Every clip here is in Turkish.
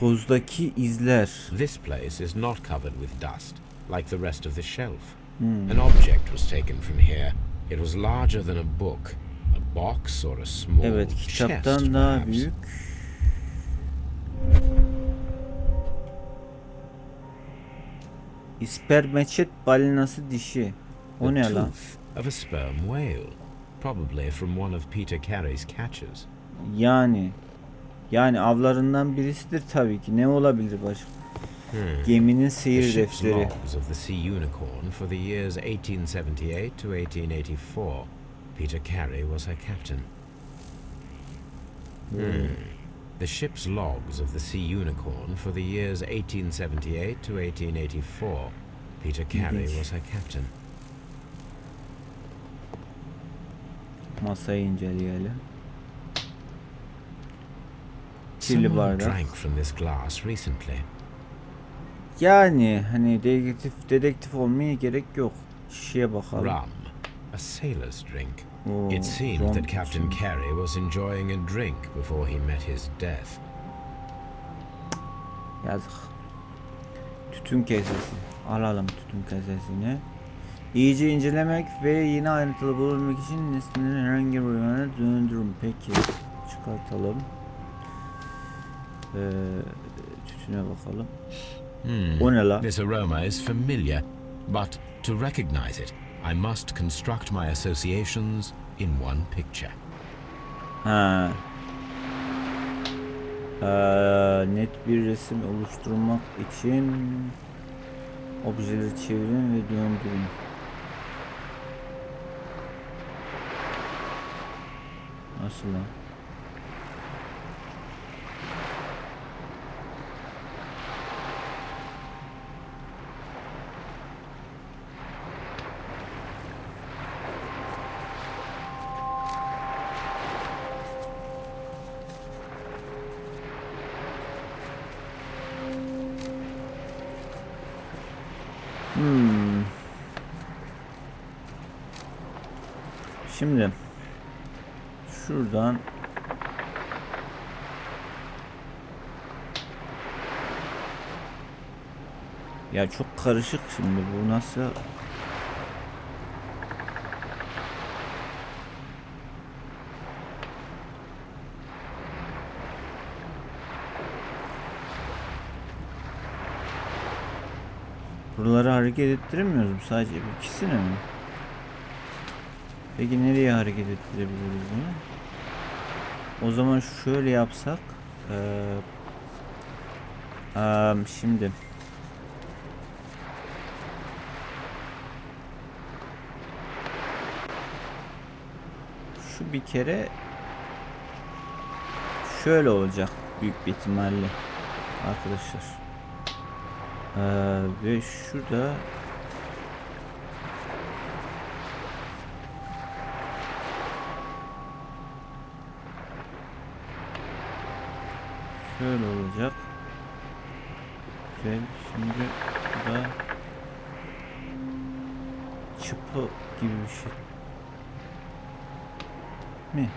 Tozdaki izler. This place is not covered with dust, like the rest of the shelf. Hmm. An object was taken from here. It was larger than a book, a box or a small Evet chest, kitaptan daha perhaps. büyük. İspermeçet balinası dişi. O The ne lan? of a sperm whale, probably from one of Peter Carey's catches. Yani yani avlarından birisidir tabii ki. Ne olabilir başka? Hmm. Geminin seyir defteri. logs of the Sea Unicorn for the years 1878 to 1884. Peter Carey was her captain. Hmm. The ship's logs of the Sea Unicorn for the years 1878 to 1884. Peter Carey was her captain. Masayı inceleyelim. Kirli bardak. Yani hani dedektif dedektif olmaya gerek yok. Şişeye bakalım. Rum, a sailor's drink. Oo, It seemed that Captain. Carey was enjoying a drink before he met his death. Yazık. Tütün kesesi. Alalım tütün kesesini. İyice incelemek ve yeni ayrıntılı bulabilmek için nesneleri herhangi bir yöne döndürün. Peki. Çıkartalım. Ee, tütüne bakalım. Hmm. O ne la? This aroma is familiar, but to recognize it, I must construct my associations in one picture. Ha. Ee, net bir resim oluşturmak için objeleri çevirin ve döndürün. Nasıl lan? Hmm. Şimdi şuradan Ya çok karışık şimdi bu nasıl Buraları hareket ettiremiyoruz mu? Sadece bir ikisini mi? Peki nereye hareket ettirebiliriz bunu? O zaman şöyle yapsak. Eee am, şimdi. Şu bir kere şöyle olacak büyük bir ihtimalle arkadaşlar. Ee, ve şurada şöyle olacak. Güzel. Şimdi burada çıpı gibi bir şey. Mi?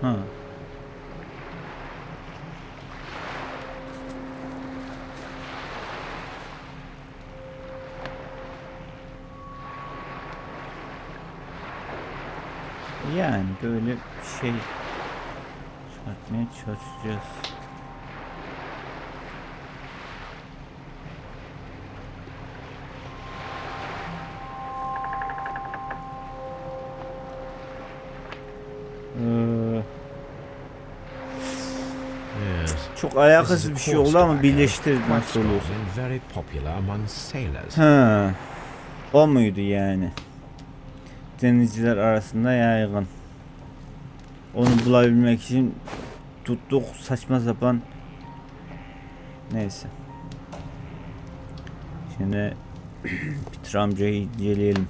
Ha. Yani böyle bir şey çıkartmaya çalışacağız. Ee, çok alakasız bir şey oldu ama among sailors. Ha. O muydu yani? Denizciler arasında yaygın. Onu bulabilmek için tuttuk saçma sapan neyse. Şimdi Peter amcayı inceleyelim.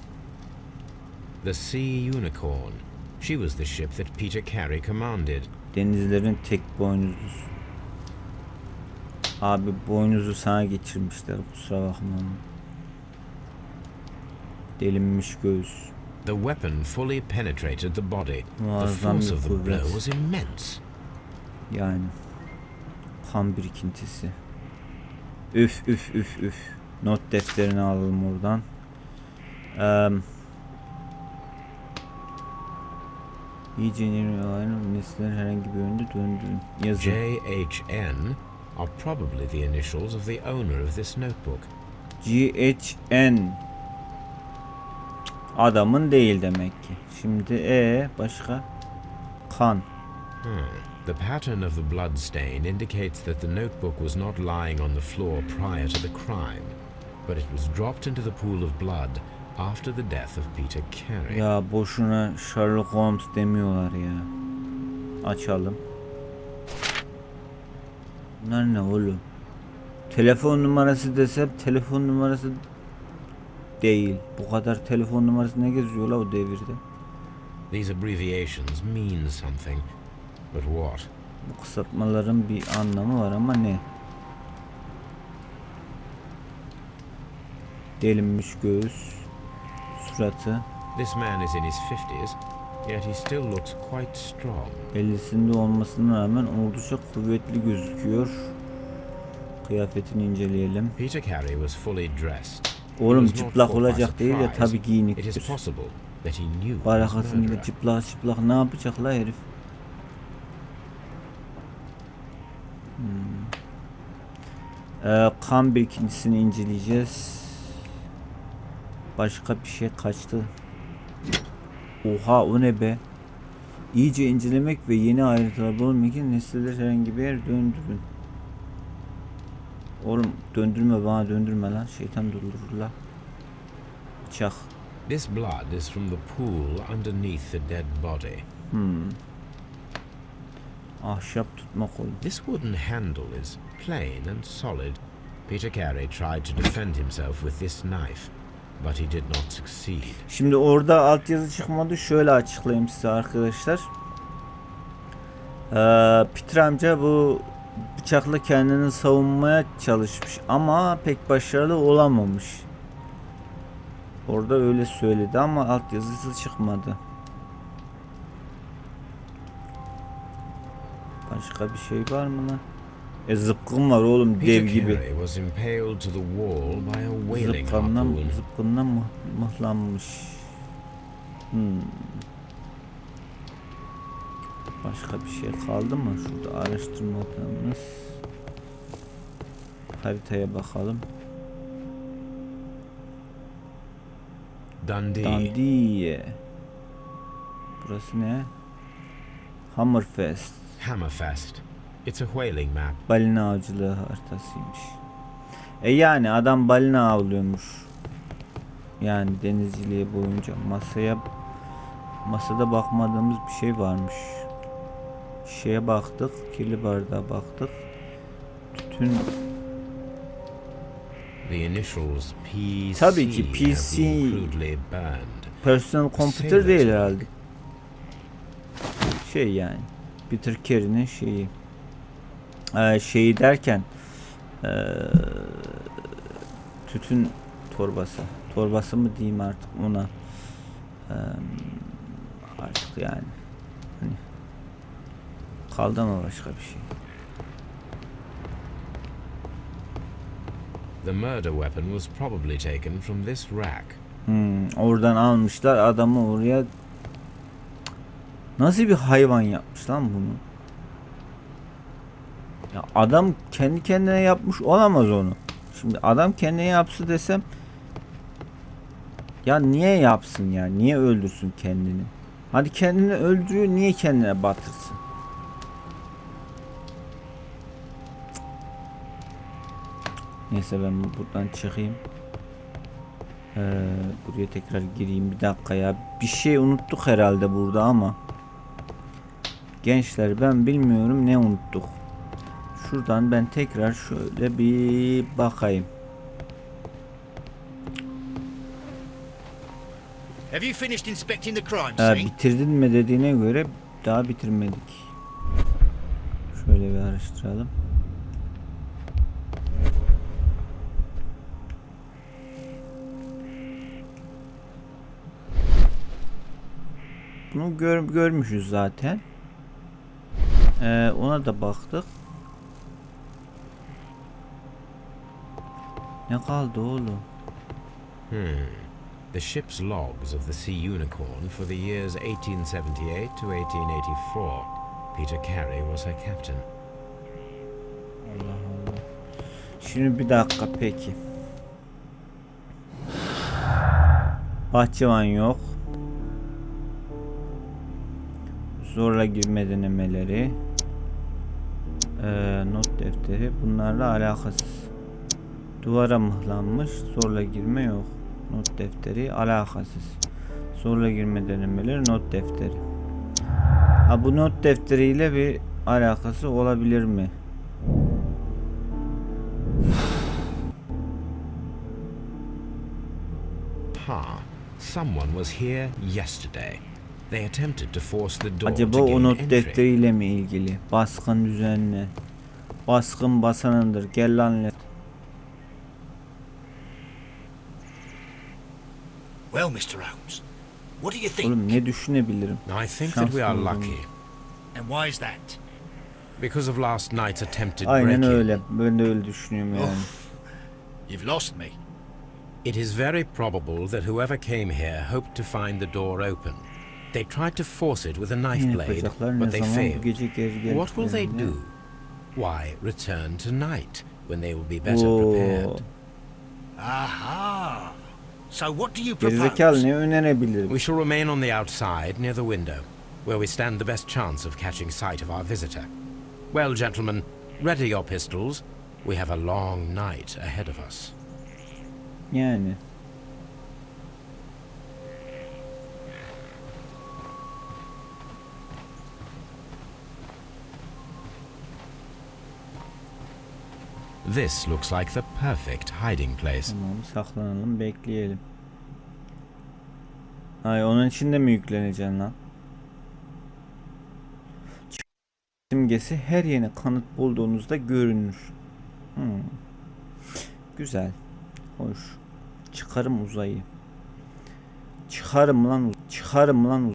The Sea Unicorn. She was the ship that Peter Carey commanded. Denizlerin tek boynuzlusu. Abi boynuzu sana geçirmişler kusura bakma. Delinmiş göğüs. The weapon fully penetrated the body. The force of the blow was immense. Yani kan birikintisi. Üf üf üf üf. Not defterini alalım oradan. Eee İyice aynı nesneler herhangi bir yönde döndürün. Yazın. JHN are probably the initials of the owner of this notebook. GHN adamın değil demek ki. Şimdi E başka kan. Hmm. The pattern of the blood stain indicates that the notebook was not lying on the floor prior to the crime, but it was dropped into the pool of blood after the death of Peter Carey. Ya boşuna Sherlock Holmes demiyorlar ya. Açalım. Bunlar ne oğlum? Telefon numarası desem telefon numarası değil. Bu kadar telefon numarası ne geziyor la o devirde? These abbreviations mean something, but what? Bu kısaltmaların bir anlamı var ama ne? Delinmiş göğüs, suratı, This man is in his 50s, yet he still looks quite strong. 50'sinde olmasına rağmen oldukça kuvvetli gözüküyor. Kıyafetini inceleyelim. Peter Carey was fully dressed. Oğlum çıplak olacak değil ya tabi giyiniktir. Barakasında çıplak çıplak ne yapacak la herif? Hmm. Ee, kan birikintisini inceleyeceğiz. Başka bir şey kaçtı. Oha o ne be? İyice incelemek ve yeni ayrıntılar bulmak için nesneler herhangi bir yer döndürün. Oğlum döndürme bana döndürme lan. Şeytan durdurur la. Çak. This blood is from the pool underneath the dead body. Hmm. Ahşap tutma kolu. This wooden handle is plain and solid. Peter Carey tried to defend himself with this knife, but he did not succeed. Şimdi orada altyazı çıkmadı. Şöyle açıklayayım size arkadaşlar. Ee, Peter amca bu bıçakla kendini savunmaya çalışmış ama pek başarılı olamamış. Orada öyle söyledi ama altyazısı çıkmadı. Başka bir şey var mı lan? E zıpkın var oğlum dev gibi. Zıpkından, zıpkından mı, mıhlanmış. Hmm. Başka bir şey kaldı mı? Şurada araştırmalarımız. Haritaya bakalım. Dundee. Dundee. Burası ne? Hammerfest. Hammerfest. It's a whaling map. Balina avcılığı haritasıymış. E yani adam balina avlıyormuş. Yani denizciliği boyunca masaya masada bakmadığımız bir şey varmış. Şeye baktık, kirli bardağa baktık. Tütün The initials PC Tabii ki PC. personal computer değil herhalde. Şey yani Peter Carey'nin şeyi. Ee, şeyi derken ee, tütün torbası. Torbası mı diyeyim artık ona. Ee, artık yani. Kaldı mı başka bir şey? The murder weapon was probably taken from this rack. Hmm, oradan almışlar adamı oraya Nasıl bir hayvan yapmış lan bunu? Ya adam kendi kendine yapmış olamaz onu. Şimdi adam kendine yapsı desem ya niye yapsın ya? Niye öldürsün kendini? Hadi kendini öldürüyor niye kendine batırsın? Neyse ben buradan çıkayım. Ee, buraya tekrar gireyim bir dakika ya. Bir şey unuttuk herhalde burada ama. Gençler ben bilmiyorum ne unuttuk. Şuradan ben tekrar şöyle bir bakayım. Have you finished inspecting the crime scene? bitirdin mi dediğine göre daha bitirmedik. Şöyle bir araştıralım. Bunu gör, görmüşüz zaten. Ee, ona da baktık. Ne kaldı oğlum? Hmm. The ship's logs of the Sea Unicorn for the years 1878 to 1884. Peter Carey was her captain. Allah Allah. Şimdi bir dakika peki. Bahçıvan yok. Zorla girme denemeleri. Ee, not defteri. Bunlarla alakasız. Duvara mıhlanmış. Zorla girme yok. Not defteri alakasız. Zorla girme denemeleri not defteri. Ha bu not defteriyle bir alakası olabilir mi? Ha! Someone was here yesterday. They attempted to force the door Acaba to o not defteriyle mi ilgili? Baskın düzenle. Baskın basanındır. Gel lan let. Well, Mr. Holmes, what do you think? Oğlum ne düşünebilirim? I think that we are lucky. And why is that? because of last night's attempted Aynen break-in. öyle. Ben de öyle düşünüyorum yani. You've lost me. It is very probable that whoever came here hoped to find the door open. They tried to force it with a knife blade, but they failed. What will they do? Why return tonight when they will be better Oo. prepared? Aha. So what do you propose? Gerizekalı ne önerebilirim? We shall remain on the outside near the window, where we stand the best chance of catching sight of our visitor. Well, gentlemen, ready your pistols. We have a long night ahead of us. Yani. This looks like the perfect hiding place. Tamam saklanalım bekleyelim. Ay onun içinde mi yükleneceksin lan? Simgesi her yeni kanıt bulduğunuzda görünür. Hmm. Güzel. Hoş. Çıkarım uzayı. Çıkarım lan çıkarım lan